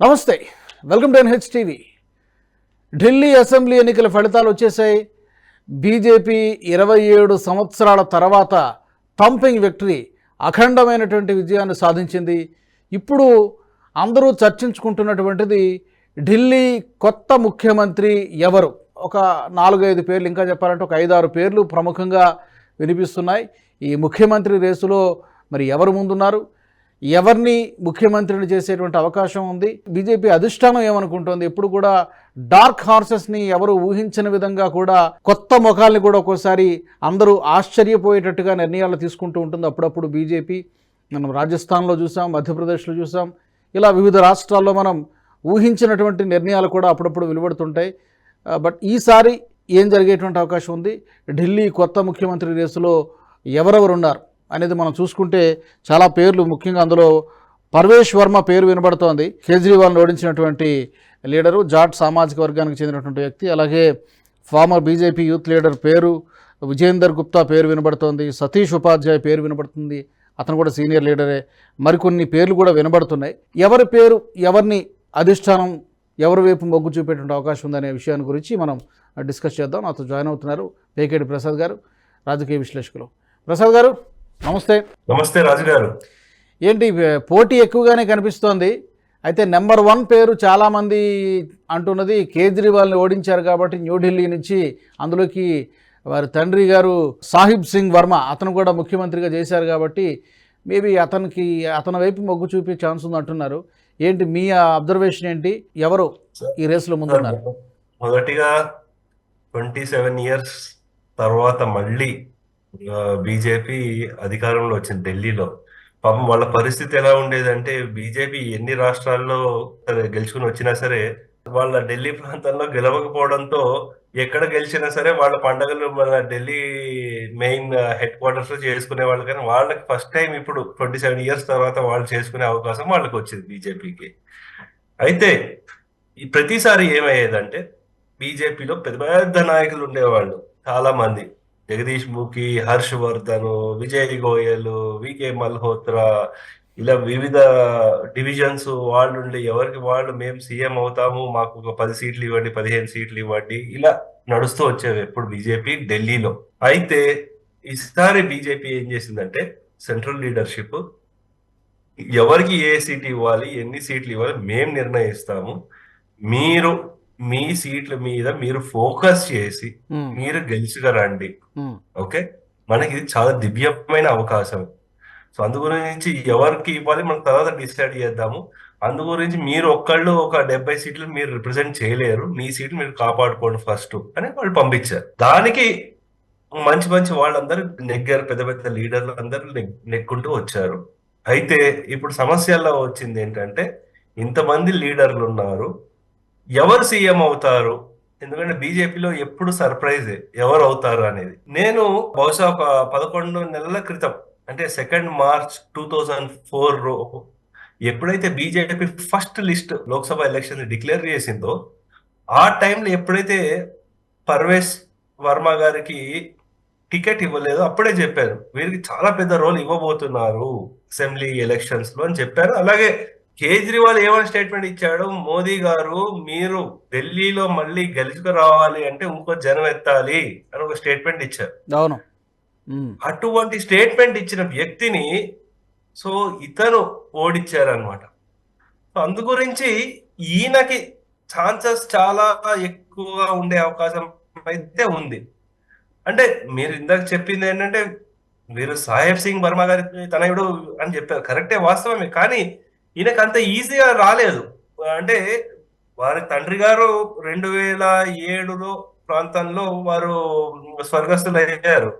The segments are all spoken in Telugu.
నమస్తే welcome to NH TV Delhi assembly ఎన్నికల ఫలితాలు వచ్చేసాయి బీజేపీ ఇరవై ఏడు సంవత్సరాల తర్వాత థంపింగ్ విక్టరీ అఖండమైనటువంటి విజయాన్ని సాధించింది. ఇప్పుడు అందరూ చర్చించుకుంటున్నటువంటిది ఢిల్లీ కొత్త ముఖ్యమంత్రి ఎవరు? ఒక నాలుగైదు పేర్లు ఇంకా చెప్పాలంటే ఒక ఐదారు పేర్లు ప్రముఖంగా వినిపిస్తున్నాయి. ఈ ముఖ్యమంత్రి రేసులో మరి ఎవరు ముందున్నారు? ఎవరిని ముఖ్యమంత్రిని చేసేటువంటి అవకాశం ఉంది. బీజేపీ అధిష్టానం ఏమనుకుంటోంది? ఎప్పుడు కూడా డార్క్ హార్సెస్ని ఎవరు ఊహించని విధంగా కూడా కొత్త ముఖాల్ని కూడా ఒక్కోసారి అందరూ ఆశ్చర్యపోయేటట్టుగా నిర్ణయాలు తీసుకుంటూ ఉంటుంది. అప్పుడప్పుడు బీజేపీ మనం రాజస్థాన్లో చూసాం మధ్యప్రదేశ్లో చూసాం ఇలా వివిధ రాష్ట్రాల్లో మనం ఊహించినటువంటి నిర్ణయాలు కూడా అప్పుడప్పుడు వెలువడుతుంటాయి. బట్ ఈసారి ఏం జరిగేటువంటి అవకాశం ఉంది? ఢిల్లీ కొత్త ముఖ్యమంత్రి రేసులో ఎవరెవరు ఉన్నారు అనేది మనం చూసుకుంటే చాలా పేర్లు ముఖ్యంగా అందులో పర్వేష్ వర్మ పేరు వినబడుతోంది. కేజ్రీవాల్ని ఓడించినటువంటి లీడరు జాట్ సామాజిక వర్గానికి చెందినటువంటి వ్యక్తి అలాగే ఫార్మర్ బీజేపీ యూత్ లీడర్ పేరు విజేందర్ గుప్తా పేరు వినబడుతోంది. సతీష్ ఉపాధ్యాయ పేరు వినబడుతుంది. అతను కూడా సీనియర్ లీడరే. మరికొన్ని పేర్లు కూడా వినబడుతున్నాయి. ఎవరి పేరు ఎవరిని అధిష్టానం ఎవరి వైపు మొగ్గు చూపేటువంటి అవకాశం ఉందనే విషయాన్ని గురించి మనం డిస్కస్ చేద్దాం. నాతో జాయిన్ అవుతున్నారు పేకేటి ప్రసాద్ గారు రాజకీయ విశ్లేషకులు. ప్రసాద్ గారు నమస్తే. నమస్తే రాజు గారు. ఏంటి పోటీ ఎక్కువగానే కనిపిస్తోంది. అయితే నెంబర్ వన్ పేరు చాలామంది అంటున్నది కేజ్రీవాల్ని ఓడించారు కాబట్టి న్యూఢిల్లీ నుంచి అందులోకి వారి తండ్రి గారు సాహిబ్ సింగ్ వర్మ అతను కూడా ముఖ్యమంత్రిగా చేశారు కాబట్టి మేబీ అతనికి అతని వైపు మొగ్గు చూపే ఛాన్స్ ఉంది అంటున్నారు. ఏంటి మీ అబ్జర్వేషన్ ఏంటి? ఎవరు ఈ రేసులో ముందున్నారు? మొదటిగా ట్వంటీ సెవెన్ ఇయర్స్ తర్వాత మళ్ళీ బీజేపీ అధికారంలో వచ్చింది ఢిల్లీలో. పాపం వాళ్ళ పరిస్థితి ఎలా ఉండేదంటే బీజేపీ ఎన్ని రాష్ట్రాల్లో గెలుచుకుని వచ్చినా సరే వాళ్ళ ఢిల్లీ ప్రాంతంలో గెలవకపోవడంతో ఎక్కడ గెలిచినా సరే వాళ్ళ పండగలు మన ఢిల్లీ మెయిన్ హెడ్ క్వార్టర్స్లో చేసుకునే వాళ్ళు కానీ వాళ్ళకి ఫస్ట్ టైం ఇప్పుడు ట్వంటీ సెవెన్ ఇయర్స్ తర్వాత వాళ్ళు చేసుకునే అవకాశం వాళ్ళకి వచ్చింది బీజేపీకి. అయితే ప్రతిసారి ఏమయ్యేదంటే బీజేపీలో పెద్ద పెద్ద నాయకులు ఉండేవాళ్ళు చాలా మంది జగదీష్ ముఖి హర్ష్ వర్ధన్ విజయ్ గోయల్ వికే మల్హోత్రా ఇలా వివిధ డివిజన్స్ వాళ్ళు ఉండి ఎవరికి వాళ్ళు మేము సీఎం అవుతాము మాకు ఒక పది సీట్లు ఇవ్వండి పదిహేను సీట్లు ఇవ్వండి ఇలా నడుస్తూ వచ్చేవి ఎప్పుడు బీజేపీ ఢిల్లీలో. అయితే ఈసారి బీజేపీ ఏం చేసిందంటే సెంట్రల్ లీడర్షిప్ ఎవరికి ఏ సీట్ ఇవ్వాలి ఎన్ని సీట్లు ఇవ్వాలి మేము నిర్ణయిస్తాము. మీరు మీ సీట్ల మీద మీరు ఫోకస్ చేసి మీరు గెలుచుగా రండి ఓకే? మనకి ఇది చాలా దివ్యమైన అవకాశం సో అందు గురించి ఎవరికి ఇవ్వాలి మనం తర్వాత డిసైడ్ చేద్దాము. అందు గురించి మీరు ఒక్కళ్ళు ఒక డెబ్బై సీట్లు మీరు రిప్రజెంట్ చేయలేరు. మీ సీట్లు మీరు కాపాడుకోండి ఫస్ట్ అని వాళ్ళు పంపించారు. దానికి మంచి మంచి వాళ్ళందరూ నెగ్గారు. పెద్ద పెద్ద లీడర్లు అందరూ నెగ్గుంటూ వచ్చారు. అయితే ఇప్పుడు సమస్యల్లో వచ్చింది ఏంటంటే ఇంతమంది లీడర్లు ఉన్నారు. ఎవరు సీఎం అవుతారు? ఎందుకంటే బీజేపీలో ఎప్పుడు సర్ప్రైజే ఎవరు అవుతారు అనేది. నేను బహుశా ఒక పదకొండు నెలల క్రితం అంటే second March two thousand four ఎప్పుడైతే BJP first list Lok Sabha election declare చేసిందో ఆ టైంలో ఎప్పుడైతే పర్వేష్ వర్మ గారికి టికెట్ ఇవ్వలేదో అప్పుడే చెప్పారు. వీరికి చాలా పెద్ద రోల్ ఇవ్వబోతున్నారు అసెంబ్లీ ఎలక్షన్స్లో అని చెప్పారు. అలాగే కేజ్రీవాల్ ఏమని స్టేట్మెంట్ ఇచ్చాడు? మోదీ గారు మీరు ఢిల్లీలో మళ్ళీ గెలుచుకు రావాలి అంటే ఇంకో జనం ఎత్తాలి అని ఒక స్టేట్మెంట్ ఇచ్చారు. అవును. అటువంటి స్టేట్మెంట్ ఇచ్చిన వ్యక్తిని సో ఇతను ఓడించారనమాట సో అందు గురించి ఈయనకి ఛాన్సెస్ చాలా ఎక్కువగా ఉండే అవకాశం అయితే ఉంది. అంటే మీరు ఇందాక చెప్పింది ఏంటంటే మీరు సాహెబ్ సింగ్ వర్మ గారి తనయుడు అని చెప్పారు. కరెక్టే వాస్తవమే. కానీ ఈయనకు అంత ఈజీగా రాలేదు. అంటే వారి తండ్రి గారు రెండు వేల ఏడులో ప్రాంతంలో వారు స్వర్గస్థులు అయ్యారు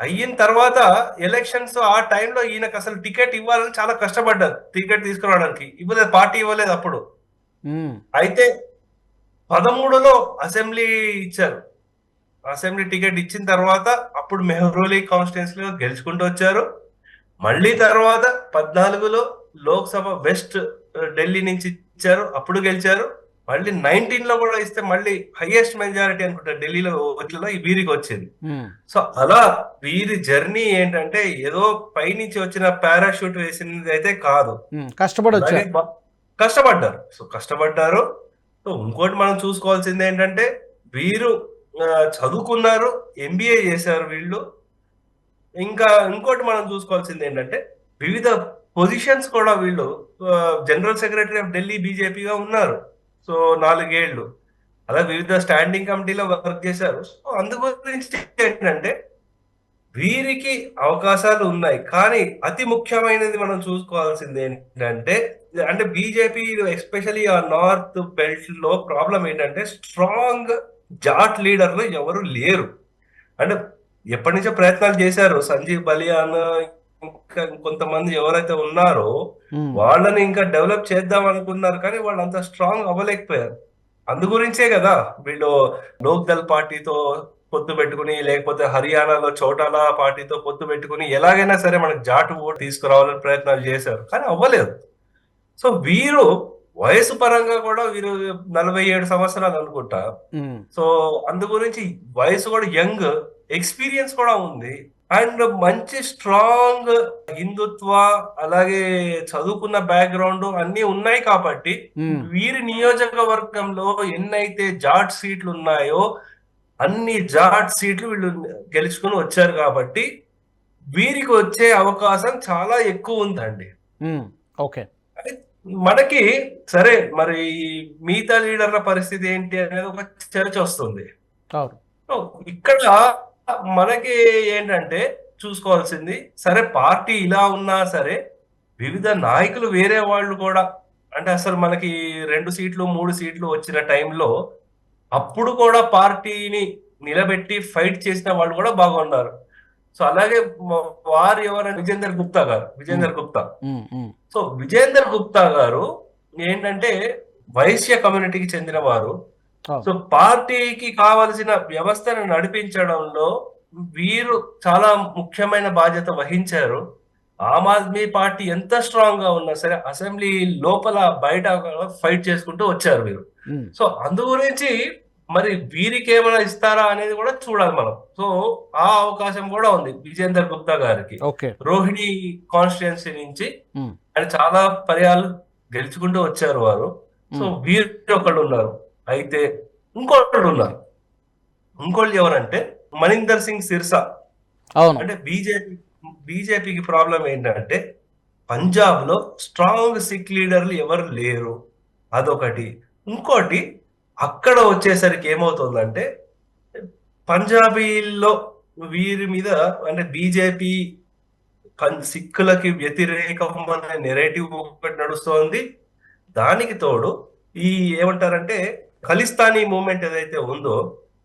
అయిన తర్వాత ఎలక్షన్స్ ఆ టైంలో ఈయనకు అసలు టికెట్ ఇవ్వాలని చాలా కష్టపడ్డారు. టికెట్ తీసుకురావడానికి. ఇవ్వలేదు పార్టీ ఇవ్వలేదు అప్పుడు. అయితే పదమూడులో అసెంబ్లీ ఇచ్చారు. అసెంబ్లీ టికెట్ ఇచ్చిన తర్వాత అప్పుడు మెహ్రోలీ కాన్స్టిట్యున్సీలో గెలుచుకుంటూ వచ్చారు. మళ్ళీ తర్వాత పద్నాలుగులో లోక్సభ వెస్ట్ ఢిల్లీ నుంచి ఇచ్చారు అప్పుడు గెలిచారు. మళ్ళీ నైన్టీన్లో కూడా ఇస్తే మళ్ళీ హైయెస్ట్ మెజారిటీ అనుకుంటా ఢిల్లీలో ఓట్లలో ఈ వీరికి వచ్చింది. ఉమ్, సో అలా వీరి జర్నీ ఏంటంటే ఏదో పైనుంచి వచ్చిన పారాషూట్ వేసింది అయితే కాదు. ఉమ్, కష్టపడి కష్టపడ్డారు. సో కష్టపడ్డారు. సో ఇంకోటి మనం చూసుకోవాల్సింది ఏంటంటే వీరు చదువుకున్నారు ఎంబీఏ చేశారు వీళ్ళు. ఇంకా ఇంకోటి మనం చూసుకోవాల్సింది ఏంటంటే వివిధ పొజిషన్స్ కూడా వీళ్ళు జనరల్ సెక్రటరీ ఆఫ్ ఢిల్లీ బీజేపీగా ఉన్నారు. సో నాలుగేళ్ళు అలా వివిధ స్టాండింగ్ కమిటీలో వర్క్ చేశారు. సో అందు గురించి ఏంటంటే వీరికి అవకాశాలు ఉన్నాయి. కానీ అతి ముఖ్యమైనది మనం చూసుకోవాల్సింది ఏంటంటే అంటే బీజేపీ ఎస్పెషలీ ఆ నార్త్ బెల్ట్లో ప్రాబ్లం ఏంటంటే స్ట్రాంగ్ జాట్ లీడర్లు ఎవరు లేరు. అంటే ఎప్పటి నుంచో ప్రయత్నాలు చేశారు. సంజీవ్ బలియాన్ కొంతమంది ఎవరైతే ఉన్నారో వాళ్ళని ఇంకా డెవలప్ చేద్దాం అనుకున్నారు కానీ వాళ్ళు అంత స్ట్రాంగ్ అవ్వలేకపోయారు. అందు గురించే కదా వీళ్ళు లోక్ దల్ పార్టీతో పొత్తు పెట్టుకుని లేకపోతే హర్యానాలో చోటాలా పార్టీతో పొత్తు పెట్టుకుని ఎలాగైనా సరే మనకు జాటు ఓటు తీసుకురావాలని ప్రయత్నాలు చేశారు కానీ అవ్వలేదు. సో వీరు వయసు పరంగా కూడా వీరు నలభై ఏడు సంవత్సరాలు అనుకుంటా. సో అందు గురించి వయసు కూడా యంగ్ ఎక్స్పీరియన్స్ కూడా ఉంది. అండ్ మంచి స్ట్రాంగ్ హిందుత్వ అలాగే చదువుకున్న బ్యాక్గ్రౌండ్ అన్ని ఉన్నాయి కాబట్టి వీరి నియోజకవర్గంలో ఎన్నైతే జాట్ సీట్లు ఉన్నాయో అన్ని జాట్ సీట్లు వీళ్ళు గెలుచుకుని వచ్చారు కాబట్టి వీరికి వచ్చే అవకాశం చాలా ఎక్కువ ఉందండి. ఓకే. మనకి సరే మరి ఈ మిగతా లీడర్ల పరిస్థితి ఏంటి అనేది ఒక చర్చ వస్తుంది. ఇక్కడ మనకి ఏంటంటే చూసుకోవాల్సింది సరే పార్టీ ఇలా ఉన్నా సరే వివిధ నాయకులు వేరే వాళ్ళు కూడా అంటే అసలు మనకి రెండు సీట్లు మూడు సీట్లు వచ్చిన టైంలో అప్పుడు కూడా పార్టీని నిలబెట్టి ఫైట్ చేసిన వాళ్ళు కూడా బాగున్నారు. సో అలాగే వారు ఎవరంటే విజేందర్ గుప్తా గారు విజేందర్ గుప్తా. సో విజేందర్ గుప్తా గారు ఏంటంటే వైశ్య కమ్యూనిటీకి చెందిన వారు. సో పార్టీకి కావలసిన వ్యవస్థను నడిపించడంలో వీరు చాలా ముఖ్యమైన బాధ్యత వహించారు. ఆమ్ ఆద్మీ పార్టీ ఎంత స్ట్రాంగ్గా ఉన్నా సరే అసెంబ్లీ లోపల బయట ఫైట్ చేసుకుంటూ వచ్చారు వీరు. సో అందు గురించి మరి వీరికి ఏమైనా ఇస్తారా అనేది కూడా చూడాలి మనం. సో ఆ అవకాశం కూడా ఉంది విజేందర్ గుప్తా గారికి. రోహిణి కాన్స్టిట్యున్సీ నుంచి ఆయన చాలా పర్యాలు గెలుచుకుంటూ వచ్చారు వారు. సో వీరు ఒకళ్ళు ఉన్నారు. అయితే ఇంకొకళ్ళు ఉన్నారు. ఇంకోళ్ళు ఎవరంటే మణీందర్ సింగ్ సిర్సా. అంటే బీజేపీ బీజేపీకి ప్రాబ్లం ఏంటంటే పంజాబ్లో స్ట్రాంగ్ సిక్ లీడర్లు ఎవరు లేరు. అదొకటి. ఇంకోటి అక్కడ వచ్చేసరికి ఏమవుతుందంటే పంజాబీల్లో వీరి మీద అంటే బీజేపీ సిక్కులకి వ్యతిరేకమైన నెరేటివ్ ఒకటి నడుస్తోంది. దానికి తోడు ఈ ఏమంటారంటే ఖలిస్తానీ మూమెంట్ ఏదైతే ఉందో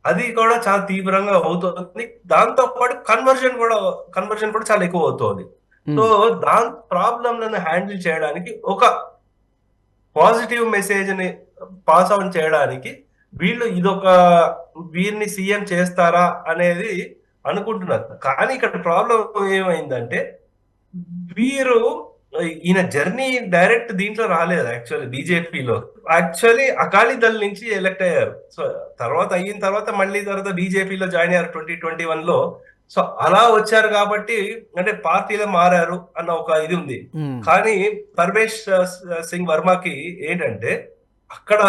అది కూడా చాలా తీవ్రంగా అవుతుంది. దాంతో పాటు కన్వర్జన్ కూడా కన్వర్జన్ కూడా చాలా ఎక్కువ అవుతుంది. సో ఉమ్, దాని ప్రాబ్లంలను హ్యాండిల్ చేయడానికి ఒక పాజిటివ్ మెసేజ్ని పాస్ ఆన్ చేయడానికి వీళ్ళు ఇదొక వీరిని సీఎం చేస్తారా అనేది అనుకుంటున్నారు. కానీ ఇక్కడ ప్రాబ్లం ఏమైందంటే వీరు ఈయన జర్నీ డైరెక్ట్ దీంట్లో రాలేదు యాక్చువల్లీ బీజేపీలో. యాక్చువల్లీ అకాలీ దళ్ నుంచి ఎలక్ట్ అయ్యారు. సో తర్వాత అయిన తర్వాత మళ్ళీ తర్వాత బీజేపీలో జాయిన్ అయ్యారు ట్వంటీ ట్వంటీ వన్లో సో అలా వచ్చారు కాబట్టి అంటే పార్టీలో మారారు అన్న ఒక ఇది ఉంది. కానీ పరమేష్ సింగ్ వర్మకి ఏంటంటే అక్కడ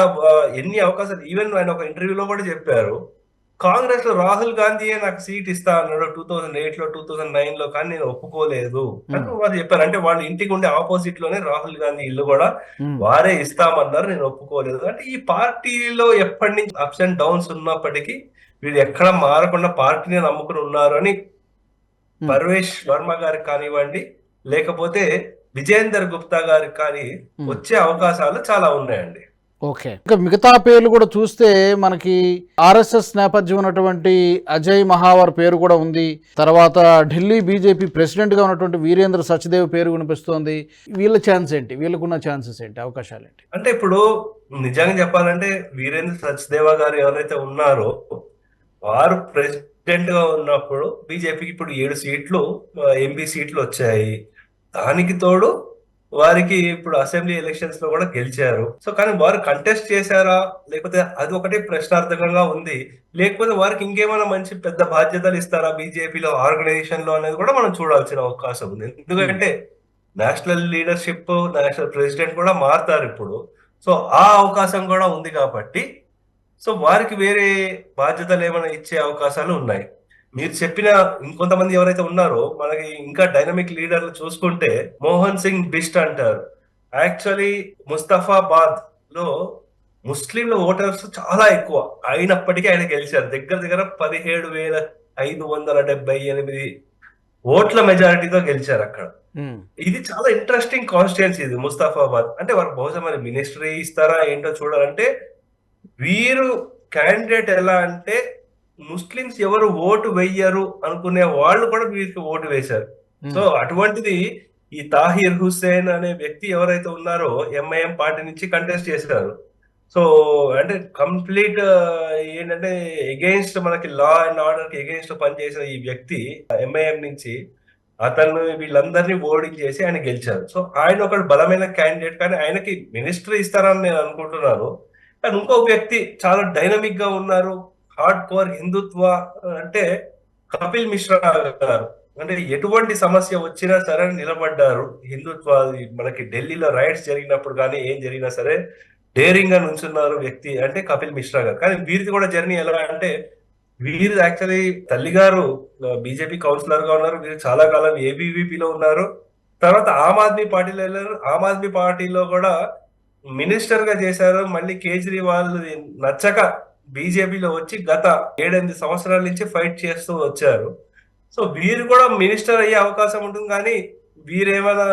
ఎన్ని అవకాశాలు ఈవెన్ ఆయన ఒక ఇంటర్వ్యూలో కూడా చెప్పారు. కాంగ్రెస్లో రాహుల్ గాంధీయే నాకు సీట్ ఇస్తా అన్నాడు టూ థౌసండ్ ఎయిట్లో టూ థౌసండ్ నైన్లో కానీ నేను ఒప్పుకోలేదు. అని వారు చెప్పారు అంటే వాళ్ళ ఇంటికి ఉండే ఆపోజిట్లోనే రాహుల్ గాంధీ ఇల్లు కూడా వారే ఇస్తామన్నారు నేను ఒప్పుకోలేదు. అంటే ఈ పార్టీలో ఎప్పటి నుంచి అప్స్ అండ్ డౌన్స్ ఉన్నప్పటికీ వీళ్ళు ఎక్కడ మారకుండా పార్టీని నమ్ముకుని ఉన్నారు అని. పర్వేష్ వర్మ గారికి కానివ్వండి లేకపోతే విజేందర్ గుప్తా గారికి కానీ. వచ్చే అవకాశాలు చాలా ఉన్నాయండి. ఓకే. ఇంకా మిగతా పేర్లు కూడా చూస్తే మనకి ఆర్ఎస్ఎస్ నేపథ్యం ఉన్నటువంటి అజయ్ మహావర్ పేరు కూడా ఉంది. తర్వాత ఢిల్లీ బీజేపీ ప్రెసిడెంట్గా ఉన్నటువంటి వీరేంద్ర సచ్దేవ్ పేరు వినిపిస్తోంది. వీళ్ళ ఛాన్స్ ఏంటి? వీళ్ళకున్న ఛాన్సెస్ ఏంటి? అవకాశాలు ఏంటి? అంటే ఇప్పుడు నిజంగా చెప్పాలంటే వీరేంద్ర సచ్దేవ గారు ఎవరైతే ఉన్నారో వారు ప్రెసిడెంట్గా ఉన్నప్పుడు బీజేపీకి ఇప్పుడు ఏడు సీట్లు ఎంపీ సీట్లు వచ్చాయి. దానికి తోడు వారికి ఇప్పుడు అసెంబ్లీ ఎలక్షన్స్లో కూడా గెలిచారు. సో కానీ వారు కంటెస్ట్ చేశారా? లేకపోతే అది ఒకటే ప్రశ్నార్థకంగా ఉంది. లేకపోతే వారికి ఇంకేమైనా మంచి పెద్ద బాధ్యతలు ఇస్తారా బీజేపీలో ఆర్గనైజేషన్లో అనేది కూడా మనం చూడాల్సిన అవకాశం ఉంది. ఎందుకంటే నేషనల్ లీడర్షిప్ నేషనల్ ప్రెసిడెంట్ కూడా మారుతారు ఇప్పుడు. సో ఆ అవకాశం కూడా ఉంది కాబట్టి సో వారికి వేరే బాధ్యతలు ఏమైనా ఇచ్చే అవకాశాలు ఉన్నాయి. మీరు చెప్పిన ఇంకొంతమంది ఎవరైతే ఉన్నారో మనకి ఇంకా డైనమిక్ లీడర్లు చూసుకుంటే మోహన్ సింగ్ బిస్ట్ అంటారు. యాక్చువల్లీ ముస్తఫాబాద్లో ముస్లింల ఓటర్స్ చాలా ఎక్కువ. అయినప్పటికీ ఆయన గెలిచారు. దగ్గర దగ్గర పదిహేడు వేల ఐదు వందల డెబ్బై ఎనిమిది ఓట్ల మెజారిటీతో గెలిచారు అక్కడ. ఉమ్, ఇది చాలా ఇంట్రెస్టింగ్ కాన్స్టిట్యున్సీ ఇది ముస్తాఫాబాద్. అంటే వారు బహుశా మరి మినిస్ట్రీ ఇస్తారా ఏంటో చూడాలంటే వీరు క్యాండిడేట్ ఎలా అంటే ముస్లిమ్స్ ఎవరు ఓటు వెయ్యరు అనుకునే వాళ్ళు కూడా వీరికి ఓటు వేశారు. సో అటువంటిది ఈ తాహిర్ హుస్సేన్ అనే వ్యక్తి ఎవరైతే ఉన్నారో ఎంఐఎం పార్టీ నుంచి కంటెస్ట్ చేశారు. సో అంటే కంప్లీట్ ఏంటంటే ఎగెయిన్స్ట్ మనకి లా అండ్ ఆర్డర్కి ఎగెయిన్స్ట్ పనిచేసిన ఈ వ్యక్తి ఎంఐఎం నుంచి అతను వీళ్ళందరినీ ఓడించేసి ఆయన గెలిచారు. సో ఆయన ఒక బలమైన క్యాండిడేట్ కానీ ఆయనకి మినిస్ట్రీ ఇస్తారని నేను అనుకుంటున్నాను. కానీ ఇంకో వ్యక్తి చాలా డైనమిక్గా ఉన్నారు. హార్డ్ కోర్ హిందుత్వ అంటే కపిల్ మిశ్రా గారు. అంటే ఎటువంటి సమస్య వచ్చినా సరే నిలబడ్డారు. హిందుత్వ మనకి ఢిల్లీలో రైట్స్ జరిగినప్పుడు కానీ ఏం జరిగినా సరే డేరింగ్గా నుంచున్నారు వ్యక్తి అంటే కపిల్ మిశ్రా గారు. కానీ వీరిది కూడా జర్నీ ఎలా అంటే వీరు యాక్చువల్లీ తల్లి గారు బీజేపీ కౌన్సిలర్గా ఉన్నారు. వీరు చాలా కాలం ఏబీవీపీలో ఉన్నారు. తర్వాత ఆమ్ ఆద్మీ పార్టీలో వెళ్ళారు. ఆమ్ ఆద్మీ పార్టీలో కూడా మినిస్టర్గా చేశారు. మళ్ళీ కేజ్రీవాల్ నచ్చక బీజేపీలో వచ్చి గత ఏడెనిమిది సంవత్సరాల నుంచి ఫైట్ చేస్తూ వచ్చారు. సో వీరు కూడా మినిస్టర్ అయ్యే అవకాశం ఉంటుంది కానీ వీరేమైనా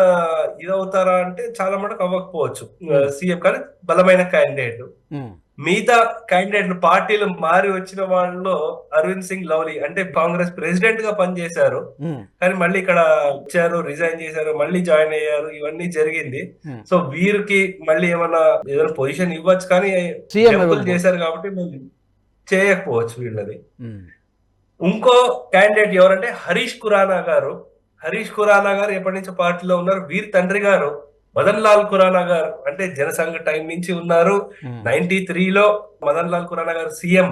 ఇదవుతారా అంటే చాలా మటుకు అవ్వకపోవచ్చు. సీఎం కానీ బలమైన క్యాండిడేట్. ఉమ్, మిగతా క్యాండిడేట్లు పార్టీలు మారి వచ్చిన వాళ్ళలో అరవింద్ సింగ్ లవ్లీ అంటే కాంగ్రెస్ ప్రెసిడెంట్గా పనిచేశారు. కానీ మళ్ళీ ఇక్కడ వచ్చారు రిజైన్ చేశారు మళ్ళీ జాయిన్ అయ్యారు ఇవన్నీ జరిగింది. సో వీరికి మళ్ళీ ఏమన్నా ఏదైనా పొజిషన్ ఇవ్వచ్చు కానీ. చేశారు కాబట్టి చేయకపోవచ్చు వీళ్ళది ఇంకో క్యాండిడేట్ ఎవరంటే హరీష్ ఖురానా గారు. హరీష్ ఖురానా గారు ఎప్పటి నుంచో పార్టీలో ఉన్నారు. వీరి తండ్రి గారు. మదన్ లాల్ ఖురానా గారు అంటే జనసంఘ టైం నుంచి ఉన్నారు. నైన్టీ త్రీలో మదన్ లాల్ ఖురానా గారు సీఎం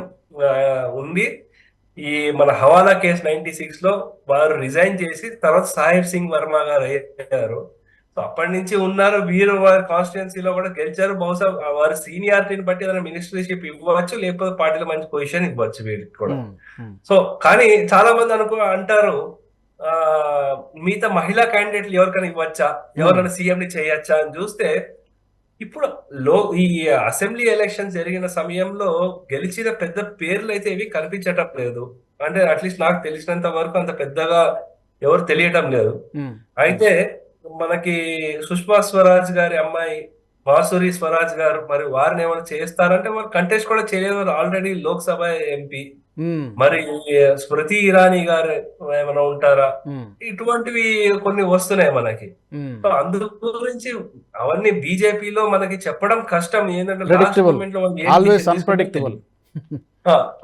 ఉంది. ఈ మన హవాలా కేసు నైన్టీ సిక్స్లో వారు రిజైన్ చేసి తర్వాత సాహిబ్ సింగ్ వర్మ గారు అయ్యారు. సో అప్పటి నుంచి ఉన్నారు. వీరు వారి కాన్స్టిట్యున్సీలో కూడా గెలిచారు. బహుశా వారి సీనియారిటీని బట్టి ఏదైనా మినిస్ట్రీషిప్ ఇవ్వచ్చు లేకపోతే పార్టీలో మంచి పొజిషన్ ఇవ్వచ్చు వీరికి కూడా. సో కానీ చాలా మంది అనుకో అంటారు మిగతా మహిళా క్యాండిడేట్లు ఎవరికైనా ఇవ్వచ్చా? ఎవరైనా సీఎం ని చేయొచ్చా అని చూస్తే ఇప్పుడు లో ఈ అసెంబ్లీ ఎలక్షన్ జరిగిన సమయంలో గెలిచిన పెద్ద పేర్లు అయితే ఏవి కనిపించటం లేదు. అంటే అట్లీస్ట్ నాకు తెలిసినంత వరకు అంత పెద్దగా ఎవరు తెలియటం లేదు. ఉమ్, అయితే మనకి సుష్మా స్వరాజ్ గారి అమ్మాయి బాసురి స్వరాజ్ గారు మరి వారిని ఏమైనా చేస్తారంటే వారు కంటెస్ట్ కూడా చేయలేదు. ఆల్రెడీ లోక్సభ ఎంపీ మరి స్మృతి ఇరానీ గారు ఏమైనా ఉంటారా? ఇటువంటివి కొన్ని వస్తున్నాయి మనకి. అందు గురించి అవన్నీ బీజేపీలో మనకి చెప్పడం కష్టం. ఏంటంటే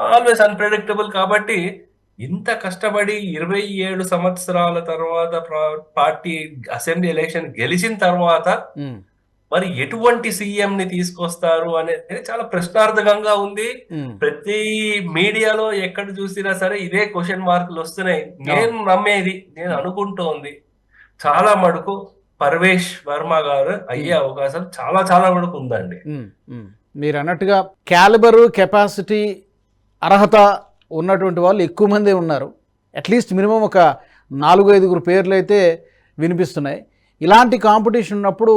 ఆల్వేస్ అన్ప్రెడిక్టబుల్ కాబట్టి ఇంత కష్టపడి ఇరవై ఏడు సంవత్సరాల తర్వాత ప్ర- పార్టీ అసెంబ్లీ ఎలక్షన్ గెలిచిన తర్వాత మరి ఎటువంటి సీఎం ని తీసుకొస్తారు అనేది చాలా ప్రశ్నార్థకంగా ఉంది. ప్రతి మీడియాలో ఎక్కడ చూసినా సరే ఇదే క్వశ్చన్ మార్కులు వస్తున్నాయి. నేను నమ్మేది నేను అనుకుంటోంది చాలా మటుకు పర్వేష్ వర్మ గారు అయ్యే అవకాశం చాలా చాలా మటుకు ఉందండి. మీరు అన్నట్టుగా క్యాలిబరు కెపాసిటీ అర్హత ఉన్నటువంటి వాళ్ళు ఎక్కువ మందే ఉన్నారు. అట్లీస్ట్ మినిమం ఒక నాలుగు ఐదుగురు పేర్లు అయితే వినిపిస్తున్నాయి. ఇలాంటి కాంపిటీషన్ ఉన్నప్పుడు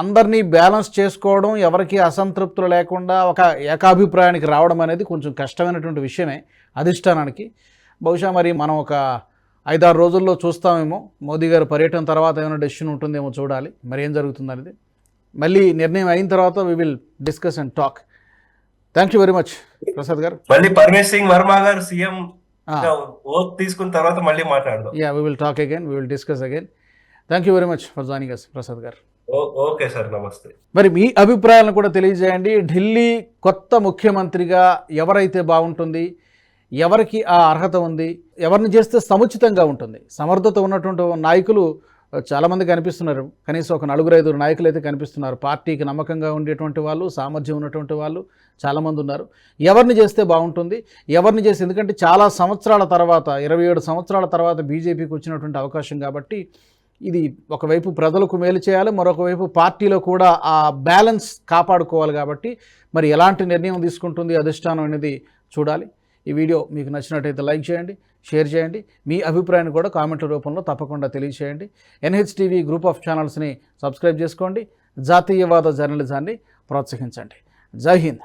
అందరినీ బ్యాలెన్స్ చేసుకోవడం ఎవరికి అసంతృప్తులు లేకుండా ఒక ఏకాభిప్రాయానికి రావడం అనేది కొంచెం కష్టమైనటువంటి విషయమే అధిష్టానానికి. బహుశా మరి మనం ఒక ఐదారు రోజుల్లో చూస్తామేమో. మోదీ గారు పర్యటన తర్వాత ఏమైనా డెసిషన్ ఉంటుందేమో చూడాలి. మరి ఏం జరుగుతుంది అనేది మళ్ళీ నిర్ణయం అయిన తర్వాత we will discuss and talk thank you very much Prasad గారు. మళ్ళీ పరమేష్ సింగ్ వర్మ గారు సీఎం. ఓత్ తీసుకున్న తర్వాత మళ్ళీ మాట్లాడదాం. Ya we will talk again we will discuss again thank you very much for joining us Prasad గారు. ఓకే సార్ నమస్తే. మరి మీ అభిప్రాయాలను కూడా తెలియజేయండి. ఢిల్లీ కొత్త ముఖ్యమంత్రిగా ఎవరైతే బాగుంటుంది ఎవరికి ఆ అర్హత ఉంది ఎవరిని చేస్తే సముచితంగా ఉంటుంది. సమర్థత ఉన్నటువంటి నాయకులు చాలామంది కనిపిస్తున్నారు. కనీసం ఒక నలుగురు ఐదుగురు నాయకులు అయితే కనిపిస్తున్నారు. పార్టీకి నమ్మకంగా ఉండేటువంటి వాళ్ళు సామర్థ్యం ఉన్నటువంటి వాళ్ళు చాలామంది ఉన్నారు. ఎవరిని చేస్తే బాగుంటుంది ఎవరిని చేస్తే ఎందుకంటే చాలా సంవత్సరాల తర్వాత ఇరవై ఏడు సంవత్సరాల తర్వాత బీజేపీకి వచ్చినటువంటి అవకాశం కాబట్టి ఇది ఒకవైపు ప్రజలకు మేలు చేయాలి మరొక వైపు పార్టీలో కూడా ఆ బ్యాలెన్స్ కాపాడుకోవాలి కాబట్టి మరి ఎలాంటి నిర్ణయం తీసుకుంటుంది అధిష్టానం అనేది చూడాలి. ఈ వీడియో మీకు నచ్చినట్టయితే లైక్ చేయండి షేర్ చేయండి మీ అభిప్రాయాన్ని కూడా కామెంట్ల రూపంలో తప్పకుండా తెలియజేయండి ఎన్హెచ్టీవీ గ్రూప్ ఆఫ్ ఛానల్స్ని సబ్స్క్రైబ్ చేసుకోండి జాతీయవాద జర్నలిజాన్ని ప్రోత్సహించండి. జై హింద్.